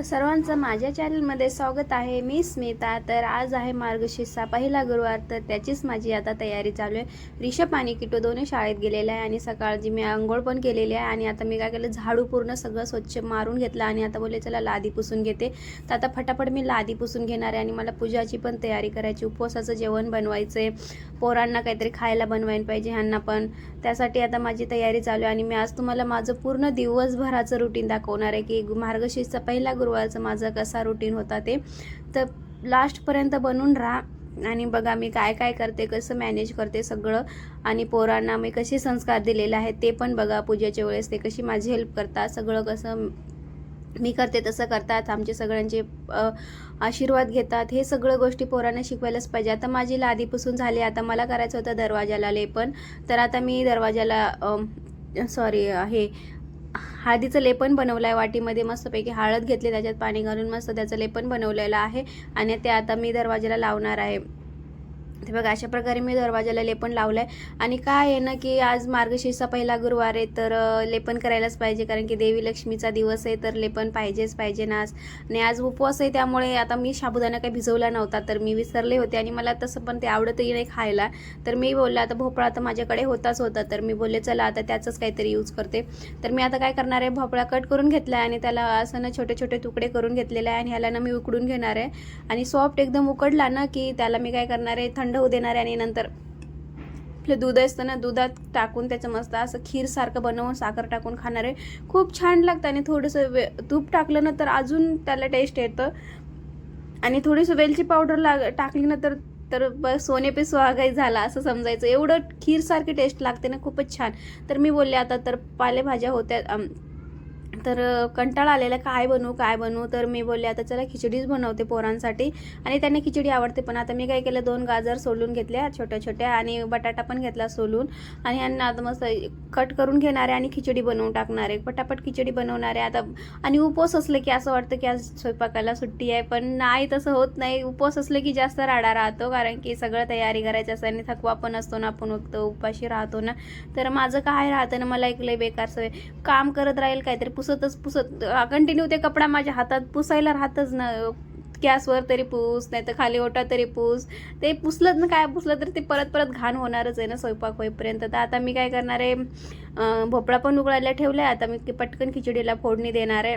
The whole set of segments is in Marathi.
तर सर्वांचं माझ्या चॅनलमध्ये स्वागत आहे. मी स्मिता. तर आज आहे मार्गशीर्षचा पहिला गुरुवार. तर त्याचीच माझी आता तयारी चालू आहे. रिषभ आणि किटो दोन्ही शाळेत गेलेले आहे आणि सकाळची मी आंघोळ पण केलेली आहे आणि आता मी काय केलं झाडू पूर्ण सगळं स्वच्छ मारून घेतलं आणि आता बोलले चला लादी पुसून घेते. तर आता फटाफट मी लादी पुसून घेणार आहे आणि मला पूजाची पण तयारी करायची उपवासाचं जेवण बनवायचं आहे पोरांना काहीतरी खायला बनवायला पाहिजे ह्यांना पण. त्यासाठी आता माझी तयारी चालू आहे आणि मी आज तुम्हाला माझं पूर्ण दिवसभराचं रुटीन दाखवणार आहे की मार्गशीर्षचा पहिला गुरुवारचं माझं कसा रुटीन होता ते. तर लास्टपर्यंत बनून राहा आणि बघा मी काय काय करते कसं मॅनेज करते सगळं. आणि पोरांना मी कसे संस्कार दिलेले आहेत ते पण बघा पूजेच्या वेळेस ते कशी माझी हेल्प करतात सगळं कसं मी करते तसं करतात आमचे सगळ्यांचे आशीर्वाद घेतात. हे सगळं गोष्टी पोरांना शिकवायलाच पाहिजे. आता माझी लादीपासून झाली आता मला करायचं होतं दरवाजाला लेपन तर आता मी दरवाजाला सॉरी हे हळदीचं लेपन बनवलं आहे वाटीमध्ये. मस्तपैकी हळद घेतली त्याच्यात पाणी घालून मस्त त्याचं लेपन बनवलेलं आहे. आणि ते आता मी दरवाजाला लावणार आहे. ते बघा अशा प्रकारे मी दरवाजाला लेपन लावलं आहे आणि काय आहे ना की आज मार्गशीर्षचा पहिला गुरुवार आहे तर लेपन करायलाच पाहिजे. कारण की देवी लक्ष्मीचा दिवस आहे तर लेपन पाहिजेच पाहिजे ना आज. आणि आज उपवास आहे त्यामुळे आता मी साबुदाणा काही भिजवला नव्हता तर मी विसरले होते. आणि मला तसं पण ते आवडतही नाही खायला. तर मी बोललं आता भोपळा तर माझ्याकडे होताच होता. तर मी बोलले चला आता त्याचंच काहीतरी यूज करते. तर मी आता काय करणार आहे भोपळा कट करून घेतला आहे आणि त्याला असं ना छोटे छोटे तुकडे करून घेतलेले आहे. आणि ह्याला ना मी उकडून घेणार आहे. आणि सॉफ्ट एकदम उकडला ना की त्याला मी काय करणार आहे थंड होऊ देणार आणि नंतर आपलं दूध असतं ना दुधात टाकून त्याचं मस्त असं खीरसारखं बनवून साखर टाकून खाणार आहे. खूप छान लागतं आणि थोडंसं वे तूप टाकलं ना तर अजून त्याला टेस्ट येतं. आणि थोडीशी वेलची पावडर लाग टाकली ना तर तर बस सोने पे सुहागाई झाला असं समजायचं. एवढं खीरसारखी टेस्ट लागते ना खूपच छान. तर मी बोलले आता तर पालेभाज्या होत्या तर कंटाळा आलेला काय बनवू काय बनवू? तर मी बोलले आता चला खिचडीच बनवते पोरांसाठी. आणि त्यांना खिचडी आवडते पण आता मी काय केलं दोन गाजर सोलून घेतल्या छोट्या छोट्या आणि बटाटा पण घेतला सोलून. आणि यांना आता मस्त कट करून घेणारे आणि खिचडी बनवून टाकणारे पटापट खिचडी बनवणारे आता आणि उपवास असलं की असं वाटतं की आज स्वयंपाकाला सुट्टी आहे पण नाही तसं होत नाही. उपवास असलं की जास्त राडा राहतो कारण की सगळं तयारी करायची असते आणि थकवा पण असतो ना आपण फक्त उपाशी राहतो ना. तर माझं काय राहतं ना मला एक लय बेकार सवय. काम करत राहील काहीतरी पुसतच पुसत कंटिन्यू ते कपडा माझ्या हातात पुसायला राहतच ना. गॅसवर तरी पूस नाही तर खाली ओटा तरी पूस. ते पुसलं ना काय पुसलं तर ते परत परत घाण होणारच आहे ना स्वयंपाक होईपर्यंत. तर आता मी काय करणार आहे भोपळा पण उकळायला ठेवला आहे आता मी पटकन खिचडीला फोडणी देणार आहे.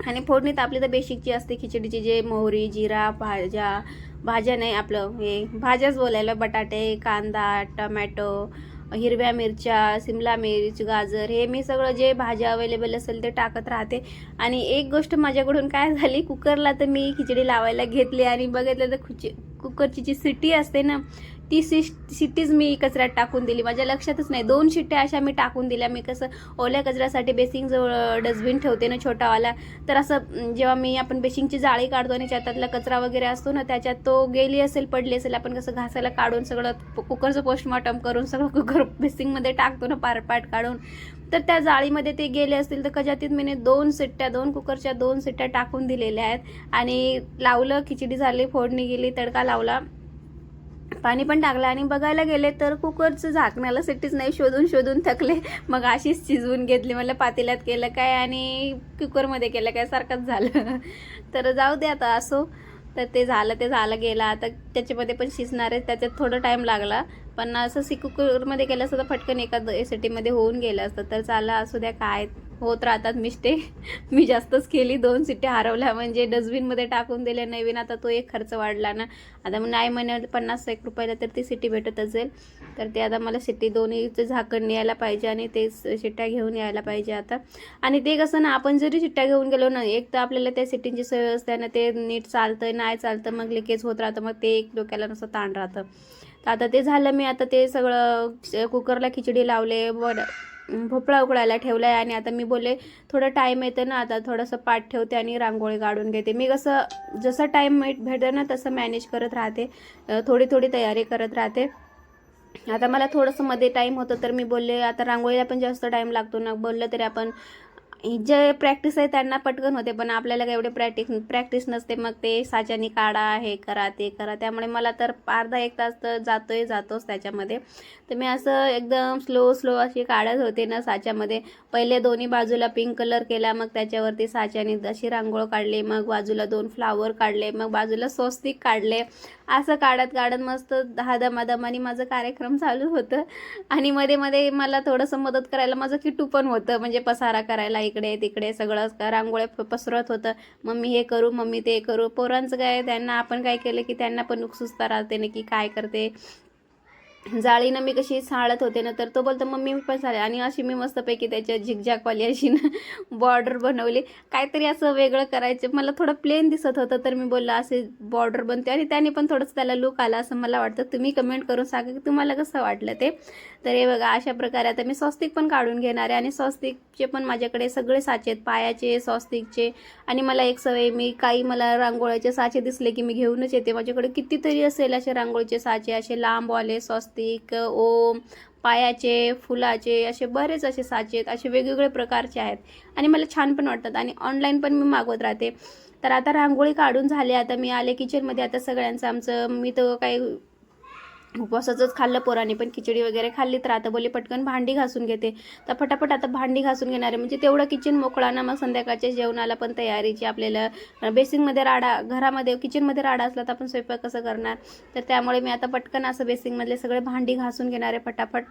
आणि फोडणीत आपली तर बेसिकची असते खिचडीची जे मोहरी जिरा भाज्या भाज्या नाही आपलं हे भाज्याच बोलायला बटाटे कांदा टमॅटो हिरव्या मिरच्या सिमला मिर्च गाजर हे मी सगळं जे भाज्या अवेलेबल असेल ते टाकत राहते. आणि एक गोष्ट माझ्याकडून काय झाली कुकरला तर मी खिचडी लावायला घेतली आणि बघितलं तर खुची कुकरची जी सिटी असते ना ती सि शिट्टीच मी कचऱ्यात टाकून दिली. माझ्या लक्षातच नाही. दोन शिट्ट्या अशा मी टाकून दिल्या. मी कसं ओल्या कचऱ्यासाठी बेसिंगजवळ डस्टबिन ठेवते ना छोटावाला. तर असं जेव्हा मी आपण बेसिंगची जाळी काढतो आणि त्यातला कचरा वगैरे असतो ना त्याच्यात तो गेली असेल पडली असेल आपण कसं घासायला काढून सगळं कुकरचं पोस्टमॉर्टम करून सगळं कुकर बेसिंगमध्ये टाकतो ना पारपाट काढून. तर त्या जाळीमध्ये ते गेले असतील तर कजातीत मी दोन सिट्ट्या दोन कुकरच्या दोन सिट्ट्या टाकून दिलेल्या आहेत. आणि लावलं खिचडी झाली फोडणी गेली तडका लावला. पाणी पण टाकलं आणि बघायला गेले तर कुकरचं झाकण्याला सिटीच नाही शोधून शोधून थकले. मग अशीच शिजवून घेतली. मला पातेल्यात केलं काय आणि कुकरमध्ये केलं काय? सारखंच झालं. तर जाऊ दे आता असो. तर ते झालं ते झालं गेलं. आता त्याच्यामध्ये पण शिजणार आहे. त्याच्यात थोडं टाईम लागला. पण असं सी कुकरमध्ये केलं असतं तर फटकन एका सिटीमध्ये होऊन गेलं असतं. तर चाललं असू द्या काय होत राहतात मिस्टेक. मी जास्तच केली दोन सिट्ट्या हरवल्या. म्हणजे डस्टबिनमध्ये टाकून दिल्या नवीन आता तो एक खर्च वाढला ना. आता मग नाही म्हणे पन्नास एक रुपयाला तर ती सिटी भेटत असेल. तर ते आता मला सिटी दोन्हीचं झाकण यायला पाहिजे आणि ते सिट्ट्या घेऊन यायला पाहिजे आता. आणि ते कसं ना आपण जरी सिट्ट्या घेऊन गेलो ना एक तर आपल्याला त्या सिटींची सवय असते ना ते नीट चालतं नाही चालतं मग लिकेज होत राहतं मग ते एक डोक्याला नुसतं ताण राहतं. तर आता ते झालं मी आता ते सगळं कुकरला खिचडी लावले वड भोपळा उकळायला ठेवला आहे आणि आता मी बोलले थोडं टाईम येतं ना आता थोडंसं पाठ ठेवते आणि रांगोळी काढून घेते. मी कसं जसं टाईम भेटतं ना तसं मॅनेज करत राहते. थोडी थोडी तयारी करत राहते. आता मला थोडंसं मध्ये टाईम होतं तर मी बोलले आता रांगोळीला पण जास्त टाईम लागतो ना. बोललं तरी आपण जे प्रॅक्टिस आहे त्यांना पटकन होते पण आपल्याला काय एवढे प्रॅक्टिस प्रॅक्टिस नसते. मग ते साच्यानी काढा हे करा ते करा. त्यामुळे मला तर अर्धा एक तास तर जातोय जातोच त्याच्यामध्ये. तर मी असं एकदम स्लो स्लो अशी काढत होते ना साच्यामध्ये. पहिले दोन्ही बाजूला पिंक कलर केला मग त्याच्यावरती साच्याने अशी रांगोळ काढली मग बाजूला दोन फ्लावर काढले मग बाजूला स्वस्तिक काढले. असं काढत काढत मस्त दहा दमादमाने माझं कार्यक्रम चालू होतं. आणि मध्ये मध्ये मला थोडंसं मदत करायला माझं किटू पण होतं म्हणजे पसारा करायला इकडे तिकडे सगळं रांगोळ्या पसरत होतं. मम्मी हे करू मम्मी ते करू. पोरांचं काय त्यांना आपण काय केलं की त्यांना पण उत्सुकता राहते ना की काय करते. जाळीनं मी कशी साळत होते ना तर तो बोलतो मम्मी मी पण साळे आणि अशी मी मस्तपैकी त्याच्या झिकझॅकवाली अशी ना बॉर्डर बनवली. काहीतरी असं वेगळं करायचं. मला थोडं प्लेन दिसत होतं तर मी बोललं असे बॉर्डर बनते. आणि त्याने पण थोडंसं त्याला लुक आला असं मला वाटतं. तुम्ही कमेंट करून सांगा की तुम्हाला कसं वाटलं ते. तर हे बघा अशा प्रकारे आता मी स्वस्तिक पण काढून घेणार आहे. आणि स्वस्तिकचे पण माझ्याकडे सगळे साचे आहेत. पायाचे स्वस्तिकचे. आणि मला एक सवय मी काही मला रांगोळ्याचे साचे दिसले की मी घेऊनच येते. माझ्याकडे कितीतरी असेल असे रांगोळीचे साचे असे लांबवाले स्वस्तिक ओम पायाचे फुलाचे असे बरेच असे साचे आहेत असे वेगवेगळे प्रकारचे आहेत. आणि मला छान पण वाटतात. आणि ऑनलाईन पण मी मागवत राहते. तर आता रांगोळी काढून झाले. आता मी आले किचनमध्ये आता सगळ्यांचं आमचं मी तर काही उपवासाचंच खाल्लं पोराने पण खिचडी वगैरे खाल्ली तर आता बोले पटकन भांडी घासून घेते. तर फटाफट आता भांडी घासून घेणार आहे. म्हणजे तेवढं किचन मोकळा ना मग संध्याकाळच्या जेवणाला पण तयारीची आपल्याला बेसिंगमध्ये राडा घरामध्ये किचनमध्ये राडा असला तर आपण स्वयंपाक कसं करणार? तर त्यामुळे मी आता पटकन असं बेसिंगमधले सगळे भांडी घासून घेणार आहे फटाफट.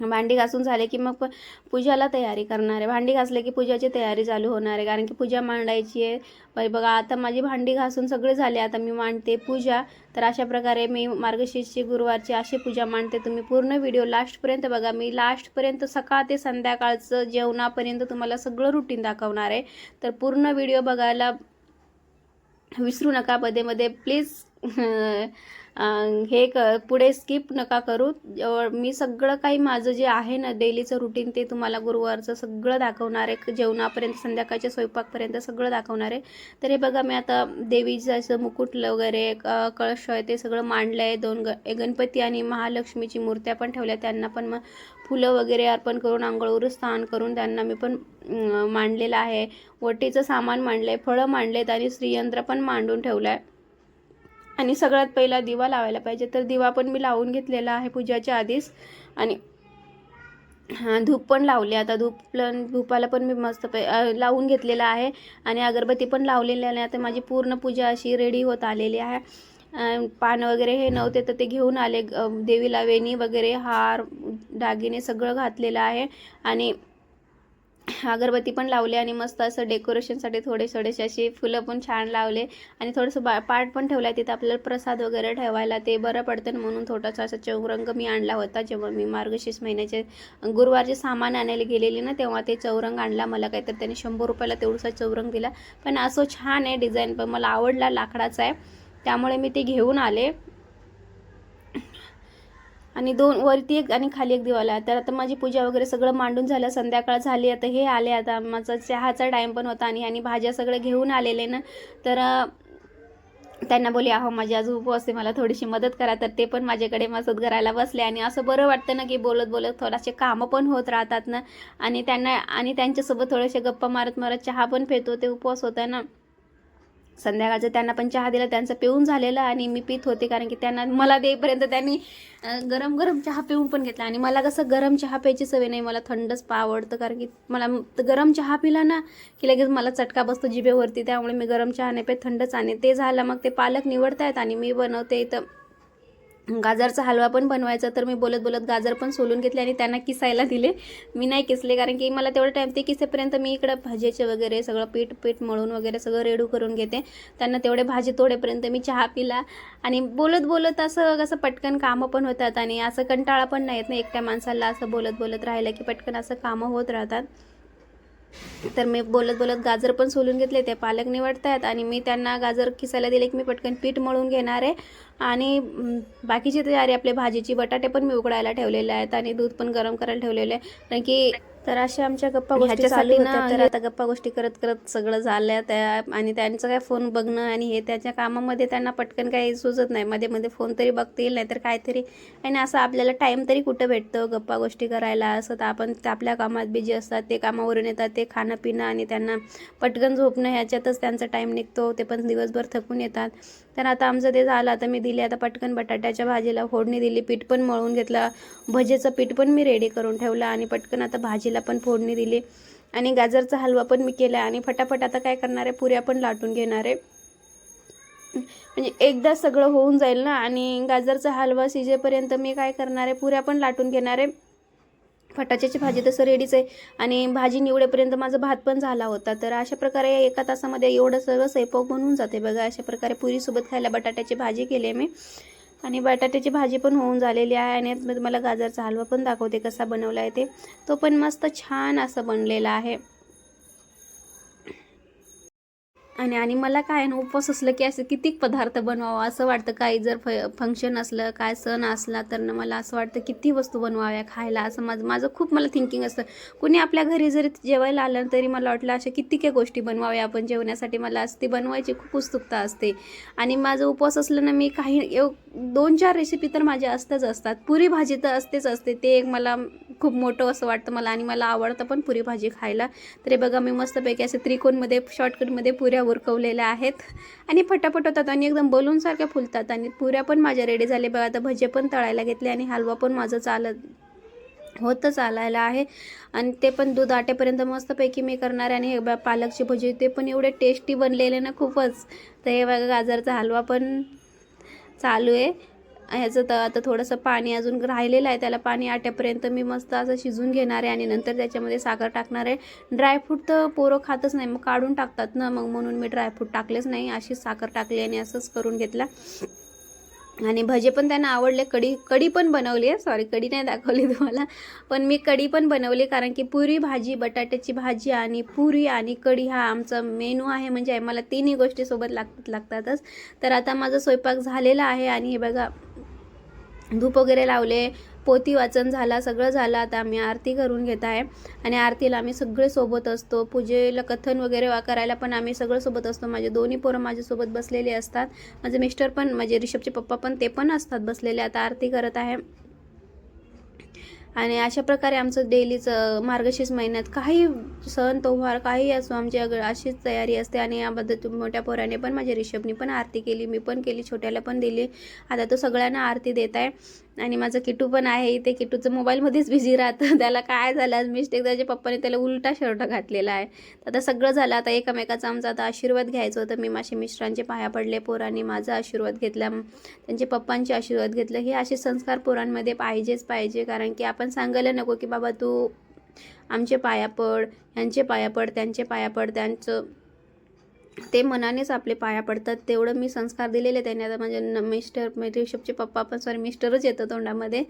भांडी घासून झाले की मग पूजाला तयारी करणार आहे. भांडी घासले की पूजाची तयारी चालू होणार आहे. कारण की पूजा मांडायची आहे. बाई बघा आता माझी भांडी घासून सगळे झाले. आता मी मांडते पूजा. तर अशा प्रकारे मी मार्गशीर्षची गुरुवारची अशी पूजा मांडते. तुम्ही पूर्ण व्हिडिओ लास्टपर्यंत बघा. मी लास्टपर्यंत सकाळ ते संध्याकाळचं जेवणापर्यंत तुम्हाला सगळं रुटीन दाखवणार आहे. तर पूर्ण व्हिडिओ बघायला विसरू नका. मध्ये मध्ये प्लीज हे क पुढे स्किप नका करू. जवळ मी सगळं काही माझं जे आहे ना डेलीचं रुटीन ते तुम्हाला गुरुवारचं सगळं दाखवणार आहे. जेवणापर्यंत संध्याकाळच्या स्वयंपाकपर्यंत सगळं दाखवणार आहे. तर हे बघा मी आता देवीचं असं मुकुट वगैरे क- कळश आहे ते सगळं मांडलं आहे दोन ग गणपती आणि महालक्ष्मीची मूर्त्या पण ठेवल्या. त्यांना पण मग फुलं वगैरे अर्पण करून आंघोळवर स्नान करून त्यांना मी पण मांडलेलं आहे. वटीचं सामान मांडलं आहे फळं मांडलेत आणि श्रीयंत्र पण मांडून ठेवलं आहे आणि सगळ्यात पहिला दिवा लावायला पाहिजे. तर दिवा पण मी लावून घेतलेला आहे पूजाच्या आधीच. आणि धूप पण लावले आता. धूप पण धूपाला पण मी मस्त पै लावून घेतलेला आहे. आणि अगरबत्ती पण लावलेली आहे आता माझी पूर्ण पूजा अशी रेडी होत आलेली आहे. पान वगैरे हे नव्हते तर ते घेऊन आले. देवीला वेणी वगैरे हार दागिने सगळं घातलेलं आहे. आणि अगरबत्ती पण लावली आणि मस्त असं डेकोरेशनसाठी थोडे थोडेसे असे फुलं पण छान लावले. आणि थोडंसं बा पाट पण ठेवला तिथं आपल्याला प्रसाद वगैरे ठेवायला. ते बरं पडतं ना म्हणून थोडासा असा चौरंग मी आणला होता जेव्हा मी मार्गशीर्ष महिन्याचे गुरुवारचे सामान आणायला गेलेली ना तेव्हा ते चौरंग आणला. मला काहीतरी त्याने शंभर रुपयाला तेवढंसा चौरंग दिला. पण असं छान आहे डिझाईन पण मला आवडला लाकडाचा आहे. त्यामुळे मी ते घेऊन आले. आणि दोन वरती एक आणि खाली एक दिवाला. तर आता माझी पूजा वगैरे सगळं मांडून झालं. संध्याकाळ झाली आता हे आले. आता माझा चहाचा टाईम पण होता आणि आणि भाज्या सगळं घेऊन आलेले ना. तर त्यांना बोली अहो माझी आज उपवास आहे. मला थोडीशी मदत करा. तर ते पण माझ्याकडे मदत करायला बसले आणि असं बरं वाटतं ना की बोलत बोलत थोडासे कामं पण होत राहतात ना. आणि त्यांना आणि त्यांच्यासोबत थोडेसे गप्पा मारत मारत चहा पण फेतो ते उपवास होता ना. संध्याकाळचं त्यांना पण चहा दिला त्यांचं पिऊन झालेलं आणि मी पित होते कारण की त्यांना मला देईपर्यंत त्यांनी गरम गरम चहा पिऊन पण घेतला. आणि मला कसं गरम चहा प्यायची सवय नाही मला थंडच पा आवडतं कारण की मला गरम चहा पिला ना की लगेच मला चटका बसतो जिभेवरती. त्यामुळे मी गरम चहा नाही पे थंडच आणि ते झालं मग ते पालक निवडतायत आणि मी बनवते इथं. गाजरचा हलवा पण बनवायचा तर मी बोलत बोलत गाजर पण सोलून घेतले आणि त्यांना किसायला दिले. मी नाही किसले कारण की मला तेवढा टाईम ते किसेपर्यंत मी इकडं भाजीचे वगैरे सगळं पीठ पीठ मळून वगैरे सगळं रेडू करून घेते. त्यांना तेवढे भाजी तोडेपर्यंत मी चहा पिला आणि बोलत बोलत असं कसं पटकन कामं पण होतात आणि असं कंटाळा पण नाही येत ना एकट्या माणसाला असं बोलत बोलत राहिलं की पटकन असं कामं होत राहतात. तर मी बोलत बोलत गाजर पण सोलून घेतले ते पालक निवडतायत आणि मी त्यांना गाजर किसायला दिले की मी पटकन पीठ मळून घेणार आहे. आणि बाकीची तयारी आपले भाजीची बटाटे पण मी उकडायला ठेवलेले आहेत आणि दूध पण गरम करायला ठेवलेले आहे. कारण की तर अशा आमच्या गप्पा गोष्टी चालू ना होत्या तर आता गप्पा गोष्टी करत करत सगळं झालं त्या आणि त्यांचं काय फोन बघणं आणि हे त्याच्या कामामध्ये त्यांना पटकन काही सुचत नाही. मध्ये मध्ये फोन तरी बघतील नाहीतर काहीतरी. आणि असं आपल्याला टाईम तरी कुठं भेटतं गप्पा गोष्टी करायला? असं तर आपण आपल्या कामात बिजी असतात. ते कामावरून येतात ते खाणं पिणं आणि त्यांना पटकन झोपणं ह्याच्यातच त्यांचा टाईम निघतो. ते पण दिवसभर थकून येतात. तर आता आमचं ते झालं आता मी दिली आता पटकन बटाट्याच्या भाजीला फोडणी दिली पीठ पण मळून घेतलं भजेचं पीठ पण मी रेडी करून ठेवलं आणि पटकन आता भाजीला पण फोडणी दिली. आणि गाजरचा हलवा पण मी केला आणि फटाफट आता काय करणार आहे पुऱ्या पण लाटून घेणार आहे. म्हणजे एकदा सगळं होऊन जाईल ना आणि गाजरचा हलवा शिजेपर्यंत मी काय करणार आहे पुऱ्या पण लाटून घेणार आहे. फटाच्याची भाजी तसं रेडीच आहे. आणि भाजी निवडेपर्यंत माझा भात पण झाला होता. तर अशा प्रकारे एका तासामध्ये एवढं सगळं स्वयंपाक बनवून जाते बघा. अशा प्रकारे पुरीसोबत खायला बटाट्याची भाजी केली आहे मी. आणि बटाट्याची भाजी पण होऊन झालेली आहे. आणि मी तुम्हाला गाजरचा हलवा पण दाखवते कसा बनवला आहे ते. तो पण मस्त छान असं बनलेला आहे. आणि आणि मला काय ना उपवास असलं की असं किती पदार्थ बनवावं असं वाटतं काही जर फ फंक्शन असलं काय सण असला तर ना मला असं वाटतं किती वस्तू बनवाव्या खायला असं माझं माझं खूप मला थिंकिंग असतं. कुणी आपल्या घरी जरी जेवायला आलं तरी मला वाटलं अशा किती गोष्टी बनवाव्या आपण जेवण्यासाठी मला असं ती बनवायची खूप उत्सुकता असते. आणि माझं उपवास असलं ना मी काही दोन चार रेसिपी तर माझ्या असताच असतात. पुरी भाजी तर असतेच असते ते एक मला खूप मोठं असं वाटतं मला आणि मला आवडतं पण पुरी भाजी खायला. तरी बघा मी मस्तपैकी असे त्रिकोणमध्ये शॉर्टकटमध्ये पुऱ्या उरकवलेल्या आहेत. आणि फटाफट होतात आणि एकदम बलूनसारख्या फुलतात आणि पुऱ्या पण माझ्या रेडी झाले बघा आता भजे पण तळायला घेतले आणि हलवा पण माझं चालत होतं चालायला आहे. आणि ते पण दूध आटेपर्यंत मस्तपैकी मी करणार आहे. आणि हे पालकची भजी ते पण एवढे टेस्टी बनलेले ना खूपच. तर हे बघा गाजरचा हलवा पण चालू आहे. ह्याचं तर आता थोडंसं पाणी अजून राहिलेलं आहे. त्याला पाणी आट्यापर्यंत मी मस्त असं शिजून घेणार आहे आणि नंतर त्याच्यामध्ये साखर टाकणार आहे. ड्रायफ्रूट तर पोरं खातच नाही मग काढून टाकतात ना. मग म्हणून मी ड्रायफ्रूट टाकलेच नाही. अशीच साखर टाकली आणि असंच करून घेतला. आणि भजे पण त्यांना आवडले. कढी कढी पण बनवली आहे. सॉरी कढी नाही दाखवली तुम्हाला. पण मी कढी पण बनवली कारण की पुरी भाजी बटाट्याची भाजी आणि पुरी आणि कढी हा आमचा मेनू आहे. म्हणजे मला तिन्ही गोष्टी सोबत लागतात लागतातच. तर आता माझा स्वयंपाक झालेला आहे आणि हे बघा धूप वगैरे लावले पोती वाचन झाला सगळं झालं. आता आम्ही आरती करून घेत आहे. आणि आरतीला आम्ही सगळे सोबत असतो. पूजेला कथन वगैरे वा करायला पण आम्ही सगळं सोबत असतो. माझे दोन्ही पोरं माझ्यासोबत बसलेले असतात. माझे मिस्टर पण माझे रिषभचे पप्पा पण ते पण असतात बसलेले. आता आरती करत आहे. आणि अशा प्रकारे आमचं डेलीचं मार्गशीर्ष महिन्यात काही सण त्योहार काही असो आमची अशीच तयारी असते. आणि याबद्दल मोठ्या पोराने पण माझ्या रिषभनी पण आरती केली मी पण केली छोट्याला पण दिली. आता तो सगळ्यांना आरती देत आहे. आणि माझं किटू पण आहे इथे. किटूचं मोबाईलमध्येच बिझी राहतं. त्याला काय झालं? आज मिस्टेक त्याच्या पप्पाने त्याला उलटा शर्ट घातलेला आहे. तर आता सगळं झालं. आता एकामेकाचा आमचा आता आशीर्वाद घ्यायचं होतं. मी माझे मिस्टरांचे पाया पडले. पोरांनी माझा आशीर्वाद घेतला. त्यांचे पप्पांचे आशीर्वाद घेतलं. हे असे संस्कार पोरांमध्ये पाहिजेच पाहिजे. कारण की आपण सांगायला नको की बाबा तू आमचे पाया पड यांचे पाया पड त्यांचे पाया पड त्यांचं ते मनानेच आपले पाया पडतात. तेवढं मी संस्कार दिलेले त्यांनी आता म्हणजे न- मिस्टर म्हणजे रिषभचे पप्पा पण सॉरी मिस्टरच येतं तोंडामध्ये.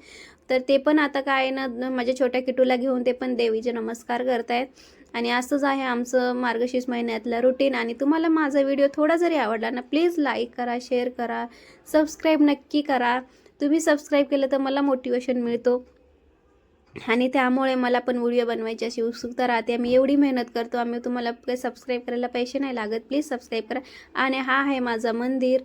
तर ते पण आता काय ना माझ्या छोट्या किटूला घेऊन ते पण देवीचे नमस्कार करतायत. आणि असंच आहे आमचं मार्गशीर्ष महिन्यातलं रुटीन आणि तुम्हाला माझा व्हिडिओ थोडा जरी आवडला ना प्लीज लाईक करा शेअर करा सबस्क्राईब नक्की करा. तुम्ही सबस्क्राईब केलं तर मला मोटिवेशन मिळतो. आणि त्यामुळे मला पण व्हिडिओ बनवायची अशी उत्सुकता राहते. आम्ही एवढी मेहनत करतो आम्ही तुम्हाला काही सबस्क्राईब करायला पैसे नाही लागत. प्लीज सबस्क्राईब करा. आणि हा आहे माझं मंदिर.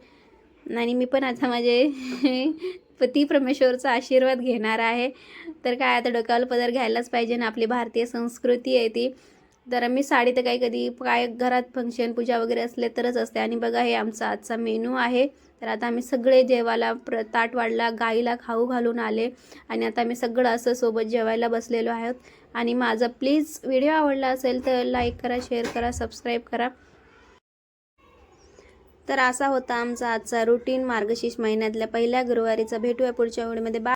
आणि मी पण आता माझे पती परमेश्वरचा आशीर्वाद घेणार आहे. तर काय आता डोक्यावर पदर घ्यायलाच पाहिजे ना. आपली भारतीय संस्कृती आहे ती. तर मी साडी तर काही कधी काय घरात फंक्शन पूजा वगैरे असले तरच असते. आणि बघा हे आमचा आजचा मेनू आहे. तर आता आम्ही सगळे जेवायला प्र ताट वाढला गाईला खाऊ घालून आले. आणि आता आम्ही सगळं असं सोबत जेवायला बसलेलो आहोत. आणि माझा प्लीज व्हिडिओ आवडला असेल तर लाईक करा शेअर करा सबस्क्राईब करा. तर असा होता आमचा आजचा रुटीन मार्गशीर्ष महिन्यातल्या पहिल्या गुरुवारीचा. भेटूया पुढच्या व्हिडिओमध्ये बा